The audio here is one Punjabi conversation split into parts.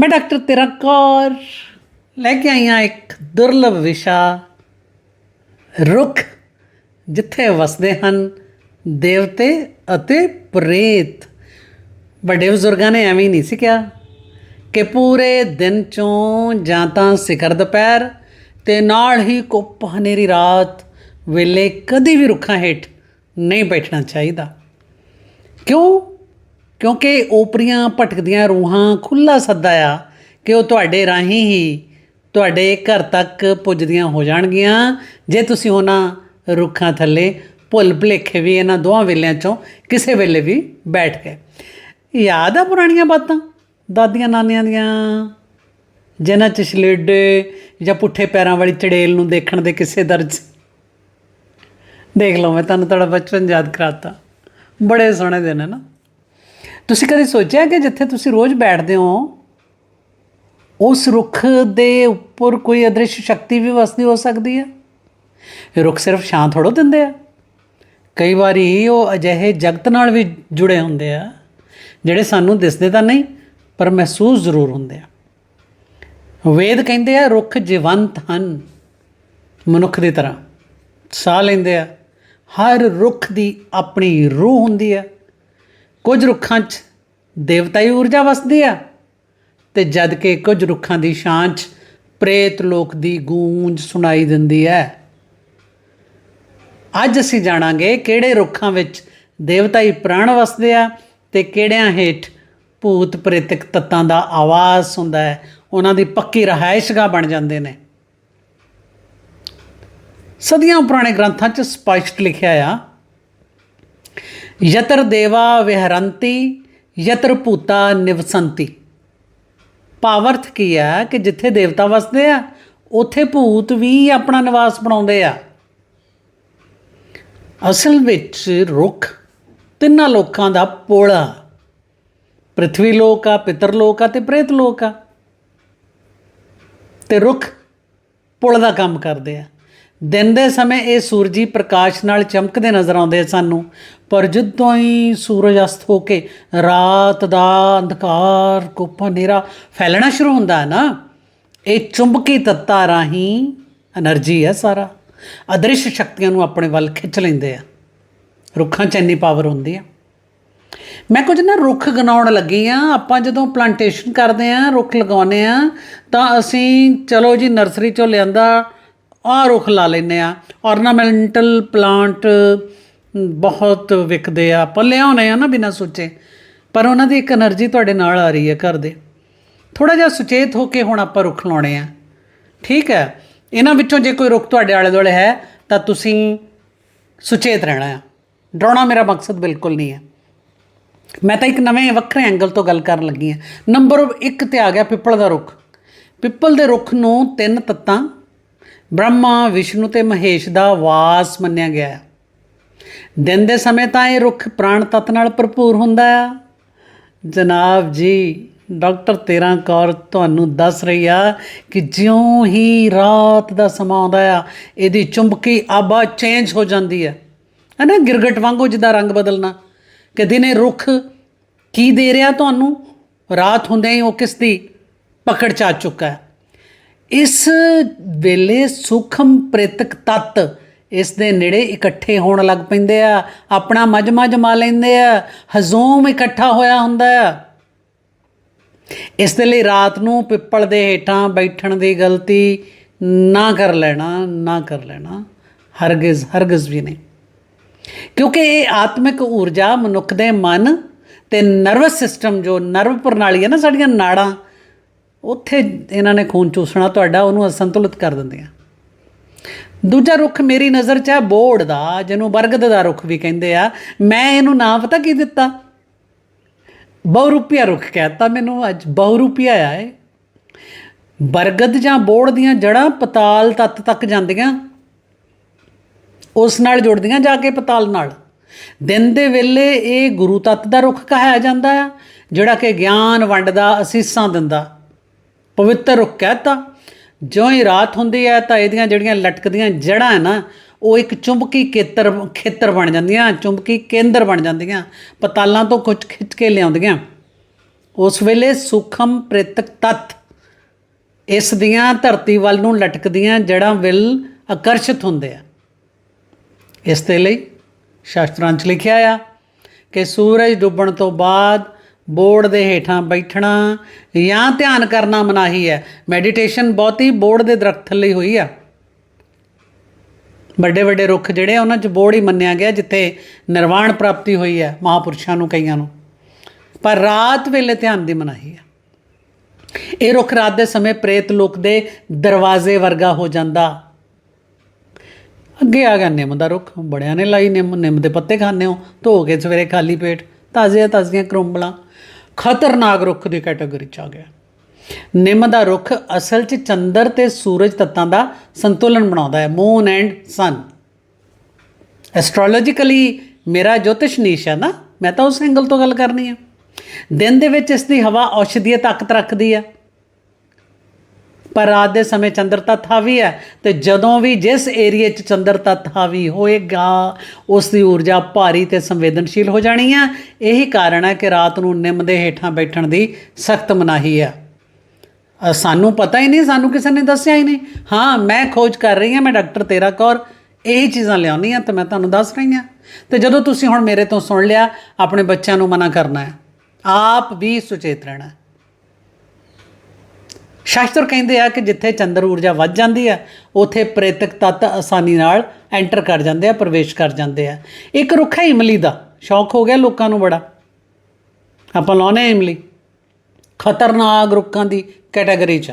ਮੈਂ ਡਾਕਟਰ ਤੇਰਾ ਕੌਰ ਲੈ ਕੇ ਆਈ ਹਾਂ ਇੱਕ ਦੁਰਲਭ ਵਿਸ਼ਾ। ਰੁੱਖ ਜਿੱਥੇ ਵਸਦੇ ਹਨ ਦੇਵਤੇ ਅਤੇ ਪ੍ਰੇਤ। ਵੱਡੇ ਬਜ਼ੁਰਗਾਂ ਨੇ ਐਵੇਂ ਹੀ ਨਹੀਂ ਸੀ ਕਿਹਾ ਕਿ ਪੂਰੇ ਦਿਨ ਚੋਂ ਜਾਂ ਤਾਂ ਸਿਖਰ ਦੁਪਹਿਰ ਤੇ ਨਾਲ ਹੀ ਕੁੱਪ ਹਨੇਰੀ ਰਾਤ ਵੇਲੇ ਕਦੀ ਵੀ ਰੁੱਖਾਂ ਹੇਠ ਨਹੀਂ ਬੈਠਣਾ ਚਾਹੀਦਾ। ਕਿਉਂ? ਕਿਉਂਕਿ ਓਪਰੀਆਂ ਭਟਕਦੀਆਂ ਰੂਹਾਂ ਖੁੱਲਾ ਸੱਦਾ ਆ ਕਿ ਉਹ ਤੁਹਾਡੇ ਰਾਹੀਂ ਹੀ ਤੁਹਾਡੇ ਘਰ ਤੱਕ ਪੁੱਜਦੀਆਂ ਹੋ ਜਾਣਗੀਆਂ। ਜੇ ਤੁਸੀਂ ਉਹਨਾਂ ਰੁੱਖਾਂ ਥੱਲੇ ਭੁੱਲ ਭੁਲੇਖੇ ਵੀ ਇਹਨਾਂ ਦੋਹਾਂ ਵੇਲਿਆਂ ਚੋਂ ਕਿਸੇ ਵੇਲੇ ਵੀ ਬੈਠ ਗਏ। ਯਾਦ ਆ ਪੁਰਾਣੀਆਂ ਬਾਤਾਂ? ਦਾਦੀਆਂ ਨਾਨੀਆਂ ਦੀਆਂ? ਜਿਨ੍ਹਾਂ ਚ ਛਲੇਡੇ ਜਾਂ ਪੁੱਠੇ ਪੈਰਾਂ ਵਾਲੀ ਚੜੇਲ ਨੂੰ ਦੇਖਣ ਦੇ ਕਿਸੇ ਦਰਜ? ਦੇਖ ਲਓ ਮੈਂ ਤੁਹਾਨੂੰ ਤੁਹਾਡਾ ਬਚਪਨ ਯਾਦ ਕਰਾਤਾ। ਬੜੇ ਸੋਹਣੇ ਦਿਨ ਹੈ ਨਾ? ਤੁਸੀਂ ਕਦੇ ਸੋਚਿਆ ਕਿ ਜਿੱਥੇ ਤੁਸੀਂ ਰੋਜ਼ ਬੈਠਦੇ ਹੋ, ਉਸ ਰੁੱਖ ਦੇ ਉੱਪਰ ਕੋਈ ਅਦ੍ਰਿਸ਼ ਸ਼ਕਤੀ ਵੀ ਵਸਦੀ ਹੋ ਸਕਦੀ ਹੈ? ਇਹ ਰੁੱਖ ਸਿਰਫ ਛਾਂ ਥੋੜੋ ਦਿੰਦੇ ਆ। ਕਈ ਵਾਰੀ ਉਹ ਅਜਿਹੇ ਜਗਤ ਨਾਲ ਵੀ ਜੁੜੇ ਹੁੰਦੇ ਆ, ਜਿਹੜੇ ਸਾਨੂੰ ਦਿਸਦੇ ਤਾਂ ਨਹੀਂ, ਪਰ ਮਹਿਸੂਸ ਜ਼ਰੂਰ ਹੁੰਦੇ ਆ। ਵੇਦ ਕਹਿੰਦੇ ਆ, ਰੁੱਖ ਜੀਵੰਤ ਹਨ ਮਨੁੱਖ ਦੀ ਤਰ੍ਹਾਂ। ਸਾਹ ਲੈਂਦੇ ਆ। ਹਰ ਰੁੱਖ ਦੀ ਆਪਣੀ ਰੂਹ ਹੁੰਦੀ ਆ। ਕੁਝ ਰੁੱਖਾਂ 'ਚ ਦੇਵਤਾਈ ਊਰਜਾ ਵਸਦੀ ਆ। ਤੇ ਜਦ ਕਿ ਕੁਝ ਰੁੱਖਾਂ ਦੀ ਛਾਂ 'ਚ ਪ੍ਰੇਤ ਲੋਕ ਦੀ ਗੂੰਜ ਸੁਣਾਈ ਦਿੰਦੀ ਹੈ ਅੱਜ ਅਸੀਂ ਜਾਣਾਂਗੇ ਕਿਹੜੇ ਰੁੱਖਾਂ ਵਿੱਚ ਦੇਵਤਾਈ ਪ੍ਰਾਣ ਵਸਦੇ ਆ ਤੇ ਕਿਹੜਿਆਂ ਹੇਠ ਭੂਤ ਪ੍ਰੇਤਿਕ ਤੱਤਾਂ ਦਾ ਆਵਾਜ਼ ਹੁੰਦਾ ਹੈ ਉਹਨਾਂ ਦੀ ਪੱਕੀ ਰਹਾਇਸ਼ਗਾਹ ਬਣ ਜਾਂਦੇ ਨੇ। ਸਦੀਆਂ ਪੁਰਾਣੇ ਗ੍ਰੰਥਾਂ 'ਚ ਸਪਸ਼ਟ ਲਿਖਿਆ ਆ, ਯਤਰ ਦੇਵਾ ਵਿਹਰੰਤੀ ਯਤਰ ਭੂਤਾ ਨਿਵਸੰਤੀ। ਭਾਵਰਥ ਕੀ ਹੈ ਕਿ ਜਿੱਥੇ ਦੇਵਤਾ ਵਸਦੇ ਆ, ਉੱਥੇ ਭੂਤ ਵੀ ਆਪਣਾ ਨਿਵਾਸ ਬਣਾਉਂਦੇ ਆ। ਅਸਲ ਵਿੱਚ ਰੁੱਖ ਤਿੰਨਾਂ ਲੋਕਾਂ ਦਾ ਪੋਲਾ ਪ੍ਰithvi ਲੋਕ ਆ, ਪਿਤਰ ਲੋਕ ਆ ਤੇ ਪ੍ਰੇਤ ਲੋਕ ਆ। ਤੇ ਰੁੱਖ ਪੁਲ ਦਾ ਕੰਮ ਕਰਦੇ ਆ। ਦਿਨ ਦੇ ਸਮੇਂ ਇਹ ਸੂਰਜੀ ਪ੍ਰਕਾਸ਼ ਨਾਲ ਚਮਕਦੇ ਨਜ਼ਰ ਆਉਂਦੇ ਸਾਨੂੰ। ਪਰ ਜਦੋਂ ਹੀ ਸੂਰਜ ਅਸਤ ਹੋ ਕੇ ਰਾਤ ਦਾ ਅੰਧਕਾਰ ਕੋਪਾ ਹਨੇਰਾ ਫੈਲਣਾ ਸ਼ੁਰੂ ਹੁੰਦਾ ਹੈ ਨਾ, ਇਹ ਚੁੰਬਕੀ ਤੱਤਾਂ ਰਾਹੀਂ એનર્ਜੀ ਹੈ ਸਾਰਾ। ਅਦ੍ਰਿਸ਼ ਸ਼ਕਤੀਆਂ ਨੂੰ ਆਪਣੇ ਵੱਲ ਖਿੱਚ ਲੈਂਦੇ ਆ। ਰੁੱਖਾਂ 'ਚ ਇੰਨੀ ਪਾਵਰ ਹੁੰਦੀ ਆ। ਮੈਂ ਕੁਝ ਨਾ ਰੁੱਖ ਗਨਾਉਣ ਲੱਗੀ ਆ। ਆਪਾਂ ਜਦੋਂ ਪਲਾਂਟੇਸ਼ਨ ਕਰਦੇ ਆ, ਰੁੱਖ ਲਗਾਉਨੇ ਆ, ਤਾਂ ਅਸੀਂ, ਚਲੋ ਜੀ ਨਰਸਰੀ 'ਚੋਂ ਲਿਆਂਦਾ ਆ ਰੁੱਖ ਲਾ ਲੈਨੇ ਆ ਆਰਨਾਮੈਂਟਲ ਪਲਾਂਟ ਬਹੁਤ ਵਿਕਦੇ ਆ। ਪੱਲੇ ਲਿਆਉਨੇ ਆ ਨਾ ਬਿਨਾ ਸੋਚੇ। ਪਰ ਉਹਨਾਂ ਦੀ ਇੱਕ એનર્ਜੀ ਤੁਹਾਡੇ ਨਾਲ ਆ ਰਹੀ ਹੈ ਘਰ ਦੇ। ਥੋੜਾ ਜਿਹਾ ਸੁਚੇਤ ਹੋ ਕੇ ਹੁਣ ਆਪਾਂ ਰੁੱਖ ਲਾਉਣੇ ਆ। ਠੀਕ ਹੈ। ਇਹਨਾਂ ਵਿੱਚੋਂ ਜੇ ਕੋਈ ਰੁੱਖ ਤੁਹਾਡੇ ਆਲੇ ਦੁਆਲੇ ਹੈ, ਤਾਂ ਤੁਸੀਂ ਸੁਚੇਤ ਰਹਿਣਾ ਹੈ ਡਰਾਉਣਾ ਮੇਰਾ ਮਕਸਦ ਬਿਲਕੁਲ ਨਹੀਂ ਹੈ। ਮੈਂ ਤਾਂ ਇੱਕ ਨਵੇਂ ਵੱਖਰੇ ਐਂਗਲ ਤੋਂ ਗੱਲ ਕਰਨ ਲੱਗੀ ਹਾਂ। ਨੰਬਰ 1 ਤੇ ਆ ਗਿਆ ਪਿੱਪਲ ਦਾ ਰੁੱਖ। ਪਿੱਪਲ ਦੇ ਰੁੱਖ ਨੂੰ ਤਿੰਨ ਤੱਤਾਂ ਬ੍ਰਹਮਾ, ਵਿਸ਼ਨੂੰ ਤੇ ਮਹੇਸ਼ ਦਾ ਵਾਸ ਮੰਨਿਆ ਗਿਆ ਹੈ। ਦਿਨ ਦੇ ਸਮੇਂ ਤਾਂ ਇਹ ਰੁੱਖ ਪ੍ਰਾਣ ਤਤ ਨਾਲ ਭਰਪੂਰ ਹੁੰਦਾ ਆ ਜਨਾਬ ਜੀ, ਡਾਕਟਰ ਤੇਰਾ ਕੌਰ ਤੁਹਾਨੂੰ ਦੱਸ ਰਹੀ ਆ ਕਿ ਜਿਉਂ ਹੀ ਰਾਤ ਦਾ ਸਮਾਂ ਆਉਂਦਾ ਆ, ਇਹਦੀ ਚੁੰਬਕੀ ਆਬਾ ਚੇਂਜ ਹੋ ਜਾਂਦੀ ਹੈ। ਹੈ ਨਾ ਗਿਰਗਟ ਵਾਂਗੂ ਜਿੱਦਾਂ ਰੰਗ ਬਦਲਣਾ। ਕਿ ਦਿਨੇ ਰੁੱਖ ਕੀ ਦੇ ਰਿਹਾ ਤੁਹਾਨੂੰ? ਰਾਤ ਹੁੰਦੇ ਹੀ ਉਹ ਕਿਸ ਦੀ ਪਕੜ ਚ ਆ ਚੁੱਕਾ ਹੈ। ਇਸ ਵੇਲੇ ਸੂਖਮ ਪ੍ਰੇਤਕ ਤੱਤ ਇਸ ਦੇ ਨੇੜੇ ਇਕੱਠੇ ਹੋਣ ਲੱਗ ਪੈਂਦੇ ਆ, ਆਪਣਾ ਮਜਮਾ ਜਮਾ ਲੈਂਦੇ ਆ, ਹਜ਼ੂਮ ਇਕੱਠਾ ਹੋਇਆ ਹੁੰਦਾ ਆ। ਇਸ ਦੇ ਲਈ ਰਾਤ ਨੂੰ ਪਿੱਪਲ ਦੇ ਹੇਠਾਂ ਬੈਠਣ ਦੀ ਗਲਤੀ ਨਾ ਕਰ ਲੈਣਾ, ਨਾ ਕਰ ਲੈਣਾ, ਹਰਗਿਜ਼ ਹਰਗਿਜ਼ ਵੀ ਨਹੀਂ। ਕਿਉਂਕਿ ਇਹ ਆਤਮਿਕ ਊਰਜਾ ਮਨੁੱਖ ਦੇ ਮਨ ਤੇ ਨਰਵਸ ਸਿਸਟਮ ਜੋ ਨਰਵ ਪ੍ਰਣਾਲੀ ਹੈ ਨਾ, ਸਾਡੀਆਂ ਨਾੜਾਂ ਉੱਥੇ ਇਹਨਾਂ ਨੇ ਖੂਨ ਚੂਸਣਾ, ਤੁਹਾਡਾ ਉਹਨੂੰ ਅਸੰਤੁਲਿਤ ਕਰ ਦਿੰਦੀਆਂ ਦੂਜਾ ਰੁੱਖ ਮੇਰੀ ਨਜ਼ਰ 'ਚ ਹੈ ਬੋੜ ਦਾ, ਜਿਹਨੂੰ ਬਰਗਦ ਦਾ ਰੁੱਖ ਵੀ ਕਹਿੰਦੇ ਆ। ਮੈਂ ਇਹਨੂੰ ਨਾਂ ਪਤਾ ਕੀ ਦਿੱਤਾ? ਬਹੁਰੂਪੀਆ ਰੁੱਖ ਕਹਿਤਾ ਮੈਨੂੰ ਅੱਜ, ਬਹੁਰੂਪੀਆ ਆ ਬਰਗਦ ਜਾਂ ਬੋੜ ਦੀਆਂ ਜੜਾਂ ਪਤਾਲ ਤੱਤ ਤੱਕ ਜਾਂਦੀਆਂ। ਉਸ ਨਾਲ ਜੁੜਦੀਆਂ ਜਾ ਕੇ ਪਤਾਲ ਨਾਲ। ਦਿਨ ਦੇ ਵੇਲੇ ਇਹ ਗੁਰੂ ਤੱਤ ਦਾ ਰੁੱਖ ਕਹਾਇਆ ਜਾਂਦਾ ਆ, ਜਿਹੜਾ ਕਿ ਗਿਆਨ ਵੰਡਦਾ, ਅਸੀਸਾਂ ਦਿੰਦਾ। ਪਵਿੱਤਰ ਰੁੱਖ ਕਹਤਾ ਜਿਉਂ ਹੀ ਰਾਤ ਹੁੰਦੀ ਹੈ ਤਾਂ ਇਹਦੀਆਂ ਜਿਹੜੀਆਂ ਲਟਕਦੀਆਂ ਜੜਾਂ ਹੈ ਨਾ, ਉਹ ਇੱਕ ਚੁੰਬਕੀ ਖੇਤਰ ਖੇਤਰ ਬਣ ਜਾਂਦੀਆਂ, ਚੁੰਬਕੀ ਕੇਂਦਰ ਬਣ ਜਾਂਦੀਆਂ, ਪਤਾਲਾਂ ਤੋਂ ਕੁਝ ਖਿੱਚ ਕੇ ਲਿਆਉਂਦੀਆਂ। ਉਸ ਵੇਲੇ ਸੂਖਮ ਪ੍ਰਿਤਕ ਤਤ ਇਸ ਦੀਆਂ ਧਰਤੀ ਵੱਲ ਨੂੰ ਲਟਕਦੀਆਂ ਜੜਾਂ ਵੱਲ ਆਕਰਸ਼ਿਤ ਹੁੰਦੇ ਆ। ਇਸ ਦੇ ਲਈ ਸ਼ਾਸਤਰਾਂ 'ਚ ਲਿਖਿਆ ਆ ਕਿ ਸੂਰਜ ਡੁੱਬਣ ਤੋਂ ਬਾਅਦ ਬੋਰਡ ਦੇ ਹੇਠਾਂ ਬੈਠਣਾ ਜਾਂ ਧਿਆਨ ਕਰਨਾ ਮਨਾਹੀ ਹੈ। ਮੈਡੀਟੇਸ਼ਨ ਬਹੁਤੀ ਬੋਰਡ ਦੇ ਦਰਖਤ ਥੱਲੇ ਹੋਈ ਆ। ਵੱਡੇ ਵੱਡੇ ਰੁੱਖ ਜਿਹੜੇ ਆ, ਉਹਨਾਂ 'ਚ ਬੋਰਡ ਹੀ ਮੰਨਿਆ ਗਿਆ ਜਿੱਥੇ ਨਿਰਵਾਣ ਪ੍ਰਾਪਤੀ ਹੋਈ ਹੈ ਮਹਾਪੁਰਸ਼ਾਂ ਨੂੰ, ਕਈਆਂ ਨੂੰ। ਪਰ ਰਾਤ ਵੇਲੇ ਧਿਆਨ ਦੀ ਮਨਾਹੀ ਹੈ ਇਹ ਰੁੱਖ ਰਾਤ ਦੇ ਸਮੇਂ ਪ੍ਰੇਤ ਲੋਕ ਦੇ ਦਰਵਾਜ਼ੇ ਵਰਗਾ ਹੋ ਜਾਂਦਾ। ਅੱਗੇ ਆ ਗਿਆ ਨਿੰਮ ਦਾ ਰੁੱਖ। ਬੜਿਆਂ ਨੇ ਲਾਈ ਨਿੰਮ। ਨਿੰਮ ਦੇ ਪੱਤੇ ਖਾਂਦੇ ਹੋ, ਧੋ ਕੇ ਸਵੇਰੇ ਖਾਲੀ ਪੇਟ। ਤਾਜ਼ੀਆਂ ਤਾਜ਼ੀਆਂ ਕਰੁੰਬਲਾਂ। ਖਤਰਨਾਕ ਰੁੱਖ ਦੀ ਕੈਟਾਗਰੀ ਚ ਆ ਗਿਆ। ਨਿੰਮ ਦਾ ਰੁੱਖ ਅਸਲ 'ਚ ਚੰਦਰ ਤੇ ਸੂਰਜ ਤੱਤਾਂ ਦਾ ਸੰਤੁਲਨ ਬਣਾਉਂਦਾ ਹੈ। ਮੂਨ ਐਂਡ ਸਨ ਐਸਟ੍ਰੋਲੋਜੀਕਲੀ ਮੇਰਾ ਜੋਤਿਸ਼ ਨੀਸ਼ ਹੈ ਨਾ, ਮੈਂ ਤਾਂ ਉਸ ਐਂਗਲ ਤੋਂ ਗੱਲ ਕਰਨੀ ਆ ਦਿਨ ਦੇ ਵਿੱਚ ਇਸ ਦੀ ਹਵਾ ਔਸ਼ਧੀय ਤਾਕਤ ਰੱਖਦੀ ਆ ਪਰ ਰਾਤ ਦੇ ਸਮੇਂ ਚੰਦਰ ਤੱਤ ਹਾਵੀ ਹੈ ਤੇ ਜਦੋਂ ਵੀ ਜਿਸ ਏਰੀਏ 'ਚ ਚੰਦਰ ਤੱਤ ਹਾਵੀ ਹੋਏਗਾ, ਉਸ ਦੀ ਊਰਜਾ ਭਾਰੀ ਤੇ ਸੰਵੇਦਨਸ਼ੀਲ ਹੋ ਜਾਣੀ ਆ। ਇਹੀ ਕਾਰਨ ਹੈ ਕਿ ਰਾਤ ਨੂੰ ਨਿੰਮ ਦੇ ਹੇਠਾਂ ਬੈਠਣ ਦੀ ਸਖਤ ਮਨਾਹੀ ਆ। ਸਾਨੂੰ ਪਤਾ ਹੀ ਨਹੀਂ, ਸਾਨੂੰ ਕਿਸੇ ਨੇ ਦੱਸਿਆ ਹੀ ਨਹੀਂ। ਹਾਂ, ਮੈਂ ਖੋਜ ਕਰ ਰਹੀ ਹਾਂ, ਮੈਂ ਡਾਕਟਰ ਤੇਰਾ ਕੌਰ ਇਹੀ ਚੀਜ਼ਾਂ ਲਿਆਉਣੀ ਆ ਤੇ ਮੈਂ ਤੁਹਾਨੂੰ ਦੱਸ ਰਹੀ ਹਾਂ। ਤੇ ਜਦੋਂ ਤੁਸੀਂ ਹੁਣ ਮੇਰੇ ਤੋਂ ਸੁਣ ਲਿਆ, ਆਪਣੇ ਬੱਚਿਆਂ ਨੂੰ ਮਨਾ ਕਰਨਾ ਹੈ। ਆਪ ਵੀ ਸੁਚੇਤ ਰਹਿਣਾ ਸ਼ਾਸਤਰ ਕਹਿੰਦੇ ਆ ਕਿ ਜਿੱਥੇ ਚੰਦਰ ਊਰਜਾ ਵੱਧ ਜਾਂਦੀ ਹੈ ਉਥੇ ਪ੍ਰੇਤਕ ਤੱਤ ਆਸਾਨੀ ਨਾਲ ਐਂਟਰ ਕਰ ਜਾਂਦੇ ਆ, ਪ੍ਰਵੇਸ਼ ਕਰ ਜਾਂਦੇ ਆ। ਇੱਕ ਰੁੱਖ ਹੈ ਇਮਲੀ ਦਾ, ਸ਼ੌਕ ਹੋ ਗਿਆ ਲੋਕਾਂ ਨੂੰ ਬੜਾ। ਆਪਾਂ ਲਾਉਨੇ ਆ ਇਮਲੀ। ਖਤਰਨਾਕ ਰੁੱਖਾਂ ਦੀ ਕੈਟਾਗਰੀ ਚ।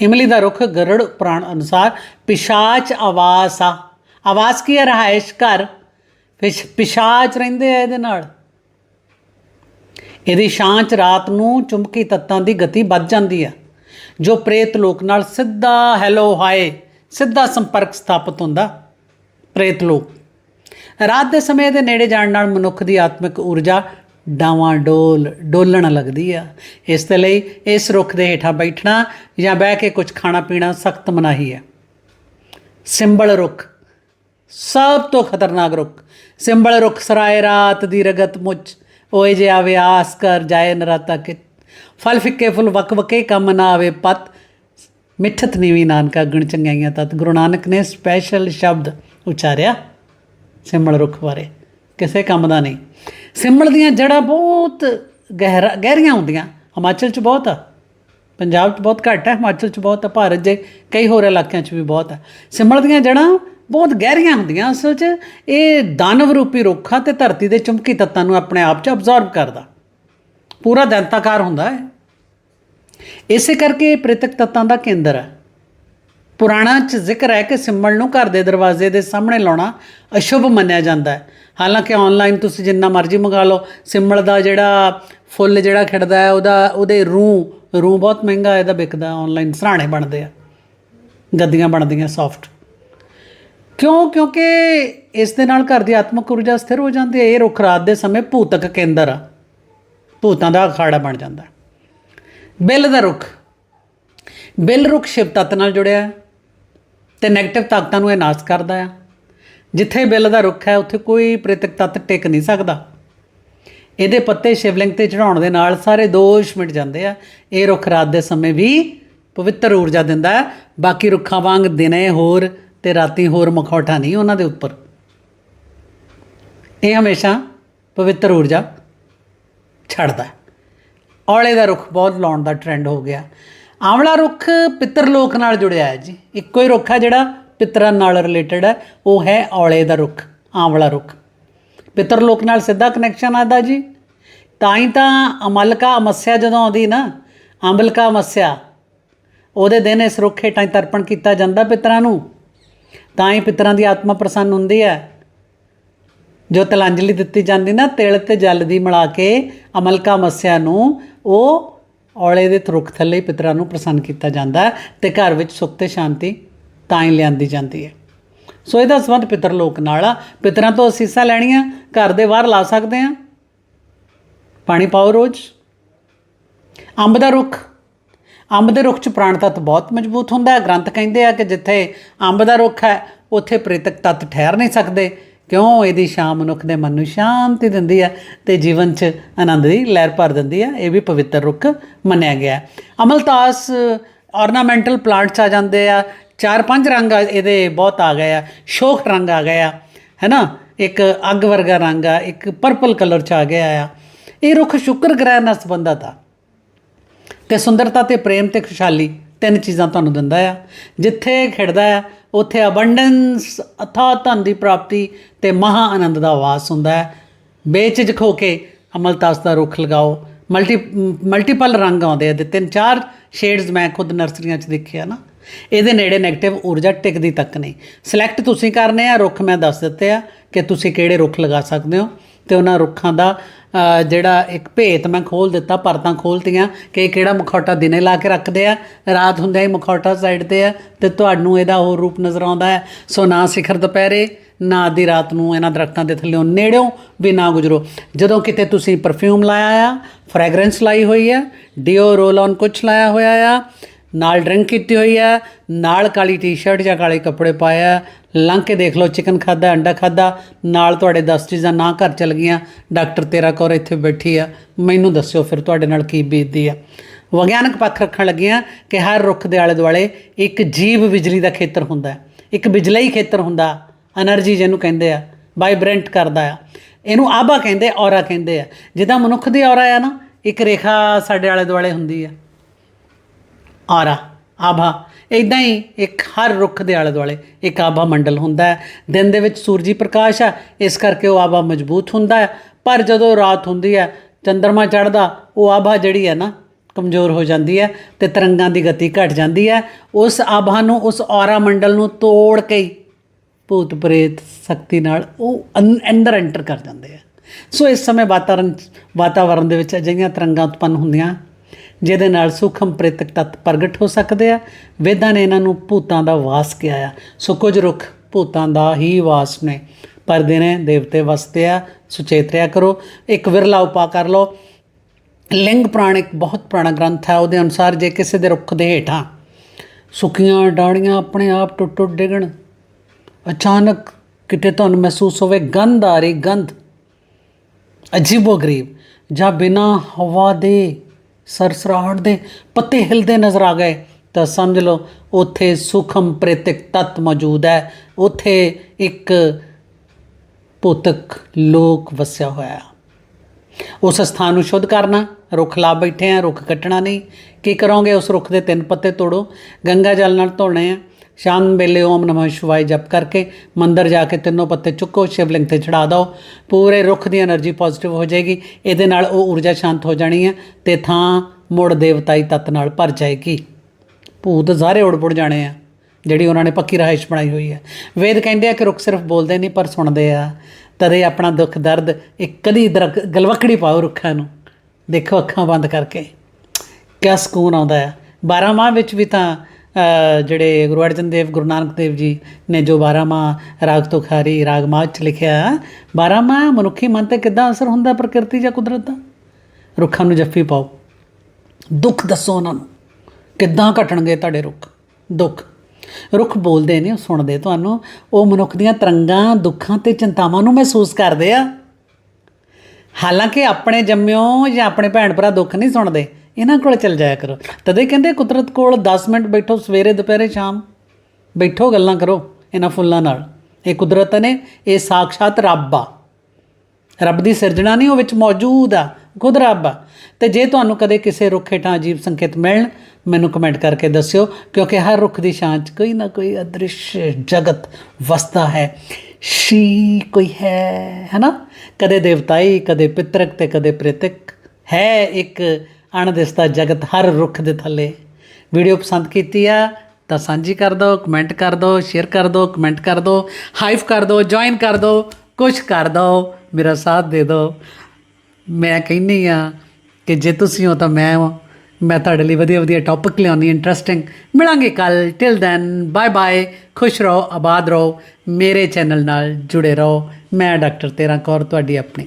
ਇਮਲੀ ਦਾ ਰੁੱਖ ਗਰੜ ਪ੍ਰਾਣ ਅਨੁਸਾਰ ਪਿਸ਼ਾਚ ਆਵਾਸ ਆ। ਆਵਾਸ ਕੀ ਹੈ ਰਹਾਇਸ਼ ਘਰ। ਪਿਸ਼- ਪਿਸ਼ਾਚ ਰਹਿੰਦੇ ਆ ਇਹਦੇ ਨਾਲ। ਇਹਦੀ ਛਾਂ 'ਚ ਰਾਤ ਨੂੰ ਚੁੰਬਕੀ ਤੱਤਾਂ ਦੀ ਗਤੀ ਵੱਧ ਜਾਂਦੀ ਆ, ਜੋ ਪ੍ਰੇਤ ਲੋਕ ਨਾਲ ਸਿੱਧਾ ਹੈਲੋ ਹਾਏ ਸਿੱਧਾ ਸੰਪਰਕ ਸਥਾਪਿਤ ਹੁੰਦਾ, ਪ੍ਰੇਤ ਲੋਕ। ਰਾਤ ਦੇ ਸਮੇਂ ਦੇ ਨੇੜੇ ਜਾਣ ਨਾਲ ਮਨੁੱਖ ਦੀ ਆਤਮਿਕ ਊਰਜਾ ਡਾਵਾਂ ਡੋਲ, ਡੋਲਣ ਲੱਗਦੀ ਆ। ਇਸ ਦੇ ਲਈ ਇਸ ਰੁੱਖ ਦੇ ਹੇਠਾਂ ਬੈਠਣਾ ਜਾਂ ਬਹਿ ਕੇ ਕੁਝ ਖਾਣਾ ਪੀਣਾ ਸਖਤ ਮਨਾਹੀ ਹੈ ਸਿੰਬਲ ਰੁੱਖ, ਸਭ ਤੋਂ ਖਤਰਨਾਕ ਰੁੱਖ। ਸਿੰਬਲ ਰੁੱਖ ਸਰਾਏ ਰਾਤ ਦੀ ਰਗਤ ਮੁੱਚ ਓਏ ਜੇ ਆਵੇ ਆਸ ਕਰ, ਜਾਏ ਨਰਾਤਾ ਕਿ, ਫਲ ਫਿੱਕੇ ਫੁੱਲ ਵਕ ਵਕੇ ਕੰਮ ਨਾ ਆਵੇ ਪਤ। ਮਿੱਠਤ ਨੀਵੀਂ ਨਾਨਕਾ ਗੁਣ ਚੰਗਿਆਈਆਂ ਤਤ। ਗੁਰੂ ਨਾਨਕ ਨੇ ਸਪੈਸ਼ਲ ਸ਼ਬਦ ਉਚਾਰਿਆ ਸਿਮਲ ਰੁੱਖ ਬਾਰੇ। ਕਿਸੇ ਕੰਮ ਦਾ ਨਹੀਂ। ਸਿੰਬਲ ਦੀਆਂ ਜੜ੍ਹਾਂ ਬਹੁਤ ਗਹਿਰਾ, ਗਹਿਰੀਆਂ ਹੁੰਦੀਆਂ। ਹਿਮਾਚਲ 'ਚ ਬਹੁਤ ਆ। ਪੰਜਾਬ 'ਚ ਬਹੁਤ ਘੱਟ ਹੈ ਹਿਮਾਚਲ 'ਚ ਬਹੁਤ ਆ। ਭਾਰਤ ਦੇ ਕਈ ਹੋਰ ਇਲਾਕਿਆਂ 'ਚ ਵੀ ਬਹੁਤ ਆ। ਸਿੰਬਲ ਦੀਆਂ ਜੜ੍ਹਾਂ ਬਹੁਤ ਗਹਿਰੀਆਂ ਹੁੰਦੀਆਂ ਅਸਲ 'ਚ। ਇਹ ਦਾਨਵ ਰੂਪੀ ਰੁੱਖ ਤੇ ਧਰਤੀ ਦੇ ਚੁੰਬਕੀ ਤੱਤਾਂ ਨੂੰ ਆਪਣੇ ਆਪ 'ਚ ਅਬਜ਼ੌਰਬ ਕਰਦਾ। ਪੂਰਾ ਦੈਂਤਾਕਾਰ ਹੁੰਦਾ ਹੈ ਇਸੇ ਕਰਕੇ ਇਹ ਪ੍ਰਿਤਕ ਤੱਤਾਂ ਦਾ ਕੇਂਦਰ ਹੈ। ਪੁਰਾਣਾ ਚ ਜ਼ਿਕਰ ਹੈ ਕਿ ਸਿੰਬਲ ਨੂੰ ਘਰ ਦੇ ਦਰਵਾਜ਼ੇ ਦੇ ਸਾਹਮਣੇ ਲਾਉਣਾ ਅਸ਼ੁਭ ਮੰਨਿਆ ਜਾਂਦਾ ਹੈ। ਹਾਲਾਂਕਿ ਆਨਲਾਈਨ ਤੁਸੀਂ ਜਿੰਨਾ ਮਰਜ਼ੀ ਮੰਗਾ ਲਓ ਸਿੰਬਲ ਦਾ ਜਿਹੜਾ ਫੁੱਲ ਜਿਹੜਾ ਖਿੜਦਾ ਹੈ, ਉਹਦਾ, ਉਹਦੇ ਰੂਹ ਰੂਹ ਬਹੁਤ ਮਹਿੰਗਾ ਇਹਦਾ ਵਿਕਦਾ ਆਨਲਾਈਨ ਸਰਾਣੇ ਬਣਦੇ ਆ। ਗੱਦੀਆਂ ਬਣਦੀਆਂ ਸੌਫਟ ਕਿਉਂ? ਕਿਉਂਕਿ ਇਸ ਦੇ ਨਾਲ ਘਰ ਦੀ ਆਤਮਿਕ ਊਰਜਾ ਸਥਿਰ ਹੋ ਜਾਂਦੀ ਹੈ। ਇਹ ਰੁੱਖ ਰਾਤ ਦੇ ਸਮੇਂ ਭੂਤਕ ਕੇਂਦਰ ਆ। ਭੂਤਾਂ ਦਾ ਅਖਾੜਾ ਬਣ ਜਾਂਦਾ। ਬਿੱਲ ਦਾ ਰੁੱਖ। ਬਿੱਲ ਰੁੱਖ ਸ਼ਿਵ ਤੱਤ ਨਾਲ ਜੁੜਿਆ ਹੈ ਤੇ 네ਗੇਟਿਵ ਤਾਕਤਾਂ ਨੂੰ ਇਹ ਨਾਸ਼ ਕਰਦਾ ਆ ਜਿੱਥੇ ਬਿੱਲ ਦਾ ਰੁੱਖ ਹੈ, ਉੱਥੇ ਕੋਈ ਪ੍ਰੇਤਕ ਤੱਤ ਟਿਕ ਨਹੀਂ ਸਕਦਾ। ਇਹਦੇ ਪੱਤੇ ਸ਼ਿਵਲਿੰਗ ਤੇ ਚੜਾਉਣ ਦੇ ਨਾਲ ਸਾਰੇ ਦੋਸ਼ ਮਿਟ ਜਾਂਦੇ ਆ। ਇਹ ਰੁੱਖ ਰਾਤ ਦੇ ਸਮੇਂ ਵੀ ਪਵਿੱਤਰ ਊਰਜਾ ਦਿੰਦਾ ਹੈ। ਬਾਕੀ ਰੁੱਖਾਂ ਵਾਂਗ ਦਿਨੇ ਹੋਰ ਤੇ ਰਾਤੀ ਹੋਰ ਮਖੌਟਾ ਨਹੀਂ ਉਹਨਾਂ ਦੇ ਉੱਪਰ। ਇਹ ਹਮੇਸ਼ਾ ਪਵਿੱਤਰ ਊਰਜਾ ਛੱਡਦਾ ਔਲੇ ਦਾ ਰੁੱਖ ਬਹੁਤ ਲਾਉਣ ਦਾ ਟ੍ਰੈਂਡ ਹੋ ਗਿਆ। ਆਂਵਲਾ ਰੁੱਖ ਪਿੱਤਰ ਲੋਕ ਨਾਲ ਜੁੜਿਆ ਹੈ ਜੀ। ਇੱਕੋ ਹੀ ਰੁੱਖ ਹੈ ਜਿਹੜਾ ਪਿੱਤਰਾਂ ਨਾਲ ਰਿਲੇਟਡ ਹੈ। ਉਹ ਹੈ ਔਲੇ ਦਾ ਰੁੱਖ, ਆਂਵਲਾ ਰੁੱਖ। ਪਿੱਤਰ ਲੋਕ ਨਾਲ ਸਿੱਧਾ ਕਨੈਕਸ਼ਨ ਆਦਾ ਜੀ। ਤਾਂ ਹੀ ਤਾਂ ਅਮਲਕਾ ਅਮੱਸਿਆ ਜਦੋਂ ਆਉਂਦੀ ਨਾ ਅੰਬਲਕਾ ਅਮੱਸਿਆ, ਉਹਦੇ ਦਿਨ ਇਸ ਰੁੱਖ ਹੇਠਾਂ ਹੀ ਤਰਪਣ ਕੀਤਾ ਜਾਂਦਾ ਪਿੱਤਰਾਂ ਨੂੰ। ਤਾਂ ਹੀ ਪਿੱਤਰਾਂ ਦੀ ਆਤਮਾ ਪ੍ਰਸੰਨ ਹੁੰਦੀ ਹੈ। ਜੋ ਤਲਾਂਜਲੀ ਦਿੱਤੀ ਜਾਂਦੀ ਨਾ, ਤਿਲ ਤੇ ਜਲ ਦੀ ਮਿਲਾ ਕੇ ਅਮਲਕਾ ਮੱਸਿਆ ਨੂੰ, ਉਹ ਔਲੇ ਦੇ ਰੁੱਖ ਥੱਲੇ ਹੀ ਪਿਤਰਾਂ ਨੂੰ ਪ੍ਰਸੰਨ ਕੀਤਾ ਜਾਂਦਾ ਹੈ ਤੇ ਘਰ ਵਿੱਚ ਸੁੱਖ ਤੇ ਸ਼ਾਂਤੀ ਤਾਂ ਹੀ ਲਿਆਂਦੀ ਜਾਂਦੀ ਹੈ। ਸੋ ਇਹਦਾ ਸੰਬੰਧ ਪਿਤਰ ਲੋਕ ਨਾਲ ਆ। ਪਿਤਰਾਂ ਤੋਂ ਅਸੀਸਾਂ ਲੈਣੀਆਂ, ਘਰ ਦੇ ਬਾਹਰ ਲਾ ਸਕਦੇ ਆ ਪਾਣੀ ਪਾਓ ਰੋਜ਼। ਅੰਬ ਦਾ ਰੁੱਖ ਅੰਬ ਦੇ ਰੁੱਖ 'ਚ ਪ੍ਰਾਣ ਤੱਤ ਬਹੁਤ ਮਜ਼ਬੂਤ ਹੁੰਦਾ ਹੈ। ਗ੍ਰੰਥ ਕਹਿੰਦੇ ਆ ਕਿ ਜਿੱਥੇ ਅੰਬ ਦਾ ਰੁੱਖ ਹੈ, ਉੱਥੇ ਪ੍ਰੇਤਕ ਤੱਤ ਠਹਿਰ ਨਹੀਂ ਸਕਦੇ। ਕਿਉਂ? ਇਹਦੀ ਸ਼ਾਮ ਮਨੁੱਖ ਦੇ ਮਨ ਨੂੰ ਸ਼ਾਂਤੀ ਦਿੰਦੀ ਹੈ ਤੇ ਜੀਵਨ 'ਚ ਆਨੰਦ ਦੀ ਲਹਿਰ ਭਰ ਦਿੰਦੀ ਹੈ। ਇਹ ਵੀ ਪਵਿੱਤਰ ਰੁੱਖ ਮੰਨਿਆ ਗਿਆ ਹੈ। ਅਮਲਤਾਸ ਆਰਨਾਮੈਂਟਲ ਪਲਾਂਟਸ ਆ ਜਾਂਦੇ ਆ। ਚਾਰ ਪੰਜ ਰੰਗ ਇਹਦੇ, ਬਹੁਤ ਆ ਗਏ ਆ। ਸ਼ੋਖ ਰੰਗ ਆ ਗਏ ਆ ਹੈਨਾ ਇੱਕ ਅੱਗ ਵਰਗਾ ਰੰਗ ਆ, ਇੱਕ ਪਰਪਲ ਕਲਰ ਚ ਆ ਗਿਆ ਆ। ਇਹ ਰੁੱਖ ਸ਼ੁਕਰ ਗ੍ਰਹਿ ਨਾਲ ਸੰਬੰਧਤ ਆ। ਤੇ ਸੁੰਦਰਤਾ ਤੇ ਪ੍ਰੇਮ ਤੇ ਖੁਸ਼ਹਾਲੀ ਤਿੰਨ ਚੀਜ਼ਾਂ ਤੁਹਾਨੂੰ ਦਿੰਦਾ ਆ। ਜਿੱਥੇ ਖਿੜਦਾ ਆ, ਉੱਥੇ ਅਬੰਡੈਂਸ ਅਥਾਹ ਧਨ ਦੀ ਪ੍ਰਾਪਤੀ ਤੇ ਮਹਾ ਆਨੰਦ ਦਾ ਵਾਸ ਹੁੰਦਾ ਹੈ ਬੇਚਿਜਕ ਹੋ ਕੇ ਅਮਲਤਾਸ ਦਾ ਰੁੱਖ ਲਗਾਓ। ਮਲਟੀ ਮਲਟੀਪਲ ਰੰਗ ਆਉਂਦੇ ਆ ਤੇ ਤਿੰਨ, ਚਾਰ ਸ਼ੇਡਸ ਮੈਂ ਖੁਦ ਨਰਸਰੀਆਂ 'ਚ ਦੇਖਿਆ ਨਾ। ਇਹਦੇ ਨੇੜੇ 네ਗੇਟਿਵ ਊਰਜਾ ਟਿਕਦੀ ਤੱਕ ਨਹੀਂ। ਸਿਲੈਕਟ ਤੁਸੀਂ ਕਰਨੇ ਆ, ਰੁੱਖ ਮੈਂ ਦੱਸ ਦਿੱਤੇ ਆ ਕਿ ਤੁਸੀਂ ਕਿਹੜੇ ਰੁੱਖ ਲਗਾ ਸਕਦੇ ਹੋ। ਤੇ ਉਹਨਾਂ ਰੁੱਖਾਂ ਦਾ ਜਿਹੜਾ ਇੱਕ ਭੇਤ ਮੈਂ ਖੋਲ ਦਿੱਤਾ, ਪਰਤਾਂ ਖੋਲਤੀਆਂ ਕਿ ਕਿਹੜਾ ਮੁਖੌਟਾ ਦਿਨੇ ਲਾ ਕੇ ਰੱਖਦੇ ਆ? ਰਾਤ ਹੁੰਦਿਆਂ ਹੀ ਮੁਖੌਟਾ ਸਾਈਡ ਤੇ ਆ ਤੇ ਤੁਹਾਨੂੰ ਇਹਦਾ ਹੋਰ ਰੂਪ ਨਜ਼ਰ ਆਉਂਦਾ ਹੈ। ਸੋ ਨਾ ਸਿਖਰ ਦੁਪਹਿਰੇ, ਨਾ ਅੱਧੀ ਰਾਤ ਨੂੰ ਇਹਨਾਂ ਦਰਖਤਾਂ ਦੇ ਥੱਲੇੋਂ ਨੇੜਿਓਂ ਵੀ ਨਾ ਗੁਜ਼ਰੋ। ਜਦੋਂ ਕਿਤੇ ਤੁਸੀਂ ਪਰਫਿਊਮ ਲਾਇਆ ਆ ਫ੍ਰੈਗਰੈਂਸ ਲਾਈ ਹੋਈ ਹੈ ਡੀਓ ਰੋਲ ਔਨ ਕੁਛ ਲਾਇਆ ਹੋਇਆ ਆ, ਨਾਲ ਡਰਿੰਕ ਕੀਤੀ ਹੋਈ ਆ, ਨਾਲ ਕਾਲੀ ਟੀ-ਸ਼ਰਟ ਜਾਂ ਕਾਲੇ ਕੱਪੜੇ ਪਾਇਆ ਲੰਘ ਕੇ ਦੇਖ ਲਓ ਚਿਕਨ ਖਾਦਾ ਅੰਡਾ ਖਾਦਾ ਨਾਲ ਤੁਹਾਡੇ ਦਸ ਚੀਜ਼ਾਂ ਨਾ ਘਰ ਚਲ ਗਈਆਂ। ਡਾਕਟਰ ਤੇਰਾ ਕੌਰ ਇੱਥੇ ਬੈਠੀ ਆ। ਮੈਨੂੰ ਦੱਸਿਓ ਫਿਰ ਤੁਹਾਡੇ ਨਾਲ ਕੀ ਬੀਤਦੀ ਆ। ਵਿਗਿਆਨਕ ਪੱਖ ਰੱਖਣ ਲੱਗਿਆਂ ਕਿ ਹਰ ਰੁੱਖ ਦੇ ਆਲੇ ਦੁਆਲੇ ਇੱਕ ਜੀਵ ਬਿਜਲੀ ਦਾ ਖੇਤਰ ਹੁੰਦਾ ਹੈ। ਇੱਕ ਬਿਜਲਈ ਖੇਤਰ ਹੁੰਦਾ। એનર્ਜੀ ਜਿਹਨੂੰ ਕਹਿੰਦੇ ਆ ਵਾਈਬ੍ਰੈਂਟ ਕਰਦਾ ਆ। ਇਹਨੂੰ ਆਭਾ ਕਹਿੰਦੇ, ਔਰਾ ਕਹਿੰਦੇ ਆ। ਜਿੱਦਾਂ ਮਨੁੱਖ ਦੀ ਔਰਾ ਆ ਨਾ, ਇੱਕ ਰੇਖਾ ਸਾਡੇ ਆਲੇ ਦੁਆਲੇ ਹੁੰਦੀ ਆ। ਔਰਾ। ਆਭਾ। ਇਦਾਂ ਹੀ ਇੱਕ ਹਰ ਰੁੱਖ ਦੇ ਆਲੇ ਦੁਆਲੇ ਇੱਕ ਆਭਾ ਮੰਡਲ ਹੁੰਦਾ ਹੈ। ਦਿਨ ਦੇ ਵਿੱਚ ਸੂਰਜੀ ਪ੍ਰਕਾਸ਼ ਆ, ਇਸ ਕਰਕੇ ਉਹ ਆਭਾ ਮਜ਼ਬੂਤ ਹੁੰਦਾ ਹੈ। ਪਰ ਜਦੋਂ ਰਾਤ ਹੁੰਦੀ ਹੈ ਚੰ드ਰਮਾ ਚੜ੍ਹਦਾ, ਉਹ ਆਭਾ ਜਿਹੜੀ ਹੈ ਨਾ, ਕਮਜ਼ੋਰ ਹੋ ਜਾਂਦੀ ਹੈ ਤੇ ਤਰੰਗਾਂ ਦੀ ਗਤੀ ਘਟ ਜਾਂਦੀ ਹੈ। ਉਸ ਆਭਾ ਨੂੰ, ਉਸ ਔਰਾ ਮੰਡਲ ਨੂੰ ਤੋੜ ਕੇ ਭੂਤ ਪ੍ਰੇਤ ਸ਼ਕਤੀ ਨਾਲ ਉਹ ਅੰ- ਅੰਦਰ ਐਂਟਰ ਕਰ ਜਾਂਦੇ ਆ। ਸੋ ਇਸ ਸਮੇਂ ਵਾਤਾਵਰਣ ਵਾਤਾਵਰਣ ਦੇ ਵਿੱਚ ਅਜਿਹੀਆਂ ਤਰੰਗਾਂ ਉਤਪੰਨ ਹੁੰਦੀਆਂ ਜਿਹਦੇ ਨਾਲ ਸੂਖਮ ਪ੍ਰੇਤਕ ਤੱਤ ਪ੍ਰਗਟ ਹੋ ਸਕਦੇ ਆ। ਵੇਦਾਂ ਨੇ ਇਹਨਾਂ ਨੂੰ ਭੂਤਾਂ ਦਾ ਵਾਸ ਕਿਹਾ ਆ। ਸੋ ਕੁਝ ਰੁੱਖ ਭੂਤਾਂ ਦਾ ਹੀ ਵਾਸ ਨੇ। ਪਰ ਦਿਨੇ ਦੇਵਤੇ ਵਸਦੇ ਆ, ਸੁਚੇਤ ਰਿਆ ਕਰੋ। ਇੱਕ ਵਿਰਲਾ ਉਪਾ ਕਰ ਲਓ। ਲਿੰਗ ਪੁਰਾਣ ਇੱਕ ਬਹੁਤ ਪੁਰਾਣਾ ਗ੍ਰੰਥ ਹੈ। ਉਹਦੇ ਅਨੁਸਾਰ ਜੇ ਕਿਸੇ ਦੇ ਰੁੱਖ ਦੇ ਹੇਠਾਂ ਸੁੱਕੀਆਂ ਡਾੜੀਆਂ ਆਪਣੇ ਆਪ ਟੁੱਟ ਟੁੱਟ ਡਿੱਗਣ, ਅਚਾਨਕ ਕਿਤੇ ਤੁਹਾਨੂੰ ਮਹਿਸੂਸ ਹੋਵੇ ਗੰਧ ਆ ਰਹੀ ਗੰਧ, ਅਜੀਬੋ ਗਰੀਬ, ਜਾਂ ਬਿਨਾ ਹਵਾ ਦੇ ਸਰਸਰਾਹਟ ਦੇ ਪੱਤੇ ਹਿਲਦੇ ਨਜ਼ਰ ਆ ਗਏ। ਤਾਂ ਸਮਝ ਲਓ, ਉੱਥੇ ਸੁਖਮ ਪ੍ਰੇਤਿਕ ਤਤ ਮੌਜੂਦ ਹੈ। ਉੱਥੇ ਇੱਕ ਭੂਤਕ ਲੋਕ ਵਸਿਆ ਹੋਇਆ ਉਸ ਸਥਾਨ ਨੂੰ ਸ਼ੁੱਧ ਕਰਨਾ, ਰੁੱਖ ਲਾ ਬੈਠੇ ਆ, ਰੁੱਖ ਕੱਟਣਾ ਨਹੀਂ। ਕੀ ਕਰੋਗੇ? ਉਸ ਰੁੱਖ ਦੇ ਤਿੰਨ ਪੱਤੇ ਤੋੜੋ। ਗੰਗਾ ਜਲ ਨਾਲ ਧੋਣੇ ਆ। ਸ਼ਾਮ ਵੇਲੇ ਓਮ ਨਮः ਸ਼ਿਵਾਏ ਜਪ ਕਰਕੇ ਮੰਦਰ ਜਾ ਕੇ ਤਿੰਨੋਂ ਪੱਤੇ ਚੁੱਕੋ, ਸ਼ਿਵਲਿੰਗ ਤੇ ਚੜਾ ਦਿਓ। ਪੂਰੇ ਰੁੱਖ ਦੀ એનર્ਜੀ ਪੋਜ਼ਿਟਿਵ ਹੋ ਜਾਏਗੀ। ਇਹਦੇ ਨਾਲ ਉਹ ਊਰਜਾ ਸ਼ਾਂਤ ਹੋ ਜਾਣੀ ਹੈ ਤੇ ਥਾਂ ਮੁੜ ਦੇਵਤਾਈ ਤਤ ਨਾਲ ਭਰ ਜਾਏਗੀ। ਭੂਤ ਸਾਰੇ ਉੜ-ਪੁੜ ਜਾਣੇ ਆ, ਜਿਹੜੀ ਉਹਨਾਂ ਨੇ ਪੱਕੀ ਰਹਾਇਸ਼ ਬਣਾਈ ਹੋਈ ਹੈ। ਵੇਦ ਕਹਿੰਦੇ ਆ ਕਿ ਰੁੱਖ ਸਿਰਫ ਬੋਲਦੇ ਨਹੀਂ, ਪਰ ਸੁਣਦੇ ਆ। ਤਦੇ ਆਪਣਾ ਦੁੱਖ ਦਰਦ ਇੱਕ ਕਦੀ ਗਲਵਕੜੀ ਪਾਓ ਰੁੱਖਾਂ ਨੂੰ। ਦੇਖੋ ਅੱਖਾਂ ਬੰਦ ਕਰਕੇ। ਕਿਆ ਸਕੂਨ ਆਉਂਦਾ ਹੈ 12 ਮਾਹ ਵਿੱਚ ਵੀ ਤਾਂ ਜਿਹੜੇ ਗੁਰੂ ਅਰਜਨ ਦੇਵ, ਗੁਰੂ ਨਾਨਕ ਦੇਵ ਜੀ ਨੇ ਜੋ 12 ਮਾਹ ਰਾਗ ਤੁਖਾਰੀ, ਰਾਗ ਮਾਹ ਚ ਲਿਖਿਆ 12 ਮਾਹ ਮਨੁੱਖੀ ਮਨ ਤੇ ਕਿੱਦਾਂ ਅਸਰ ਹੁੰਦਾ, ਪ੍ਰਕਿਰਤੀ ਜਾਂ ਕੁਦਰਤ ਦਾ? ਰੁੱਖਾਂ ਨੂੰ ਜੱਫੀ ਪਾਓ। ਦੁੱਖ ਦੱਸੋ ਉਹਨਾਂ ਨੂੰ, ਕਿੱਦਾਂ ਘਟਣਗੇ ਤੁਹਾਡੇ ਰੁੱਖ? ਦੁੱਖ। ਰੁੱਖ ਬੋਲਦੇ ਨੇ, ਉਹ ਸੁਣਦੇ ਤੁਹਾਨੂੰ। ਉਹ ਮਨੁੱਖ ਦੀਆਂ ਤਰੰਗਾਂ, ਦੁੱਖਾਂ ਤੇ ਚਿੰਤਾਵਾਂ ਨੂੰ ਮਹਿਸੂਸ ਕਰਦੇ ਆ। ਹਾਲਾਂਕਿ ਆਪਣੇ ਜੰਮਿਓ ਜਾਂ ਆਪਣੇ ਭੈਣ ਭਰਾ ਦੁੱਖ ਨਹੀਂ ਸੁਣਦੇ। ਇਹਨਾਂ ਕੋਲ ਚਲ ਜਾਇਆ ਕਰੋ। ਤਦੇ ਕਹਿੰਦੇ ਕੁਦਰਤ ਕੋਲ 10 ਮਿੰਟ ਬੈਠੋ, ਸਵੇਰੇ, ਦੁਪਹਿਰੇ, ਸ਼ਾਮ। ਬੈਠੋ, ਗੱਲਾਂ ਕਰੋ ਇਹਨਾਂ ਫੁੱਲਾਂ ਨਾਲ। ਇਹ ਕੁਦਰਤ ਨੇ, ਇਹ ਸਾਖਸ਼ਾਤ ਰੱਬ ਆ। ਰੱਬ ਦੀ ਸਿਰਜਣਾ ਨਹੀਂ, ਉਹ ਵਿੱਚ ਮੌਜੂਦ ਆ। ਖੁਦ ਰੱਬ ਆ। ਤੇ ਜੇ ਤੁਹਾਨੂੰ ਕਦੇ ਕਿਸੇ ਰੁੱਖ ਹੇਠਾਂ ਅਜੀਬ ਸੰਕੇਤ ਮਿਲਣ, ਮੈਨੂੰ ਕਮੈਂਟ ਕਰਕੇ ਦੱਸਿਓ, ਕਿਉਂਕਿ ਹਰ ਰੁੱਖ ਦੀ ਛਾਂ 'ਚ ਕੋਈ ਨਾ ਕੋਈ ਅਦ੍ਰਿਸ਼ ਜਗਤ ਵਸਦਾ ਹੈ। ਸ਼ੀ ਕੋਈ ਹੈ ਹੈ ਨਾ ਕਦੇ ਦੇਵਤਾਈ, ਕਦੇ ਪਿਤਰਕ ਤੇ ਕਦੇ ਪ੍ਰੇਤਕ। ਹੈ ਇੱਕ ਅਣਦਿਸਦਾ ਜਗਤ ਹਰ ਰੁੱਖ ਦੇ ਥੱਲੇ। ਵੀਡੀਓ ਪਸੰਦ ਕੀਤੀ ਆ ਤਾਂ ਸਾਂਝੀ ਕਰ ਦਿਓ ਕਮੈਂਟ ਕਰ ਦਿਓ ਸ਼ੇਅਰ ਕਰ ਦਿਓ ਕਮੈਂਟ ਕਰ ਦਿਓ ਹਾਈਪ ਕਰ ਦਿਓ ਜੁਆਇਨ ਕਰ ਦਿਓ, ਕੁਛ ਕਰ ਦਿਓ, ਮੇਰਾ ਸਾਥ ਦੇ ਦਿਓ। ਮੈਂ ਕਹਿੰਨੀ ਆ ਕਿ ਜੇ ਤੁਸੀਂ ਹੋ ਤਾਂ ਮੈਂ ਹਾਂ ਮੈਂ ਤੁਹਾਡੇ ਲਈ ਵਧੀਆ ਵਧੀਆ ਟੌਪਿਕ ਲਿਆਉਣੀ ਇੰਟਰਸਟਿੰਗ ਮਿਲਾਂਗੇ ਕੱਲ ਟਿਲ ਦੈਨ ਬਾਏ ਬਾਏ ਖੁਸ਼ ਰਹੋ, ਆਬਾਦ ਰਹੋ। ਮੇਰੇ ਚੈਨਲ ਨਾਲ ਜੁੜੇ ਰਹੋ। ਮੈਂ ਡਾਕਟਰ ਤੇਰਾ ਕੌਰ, ਤੁਹਾਡੀ ਆਪਣੀ।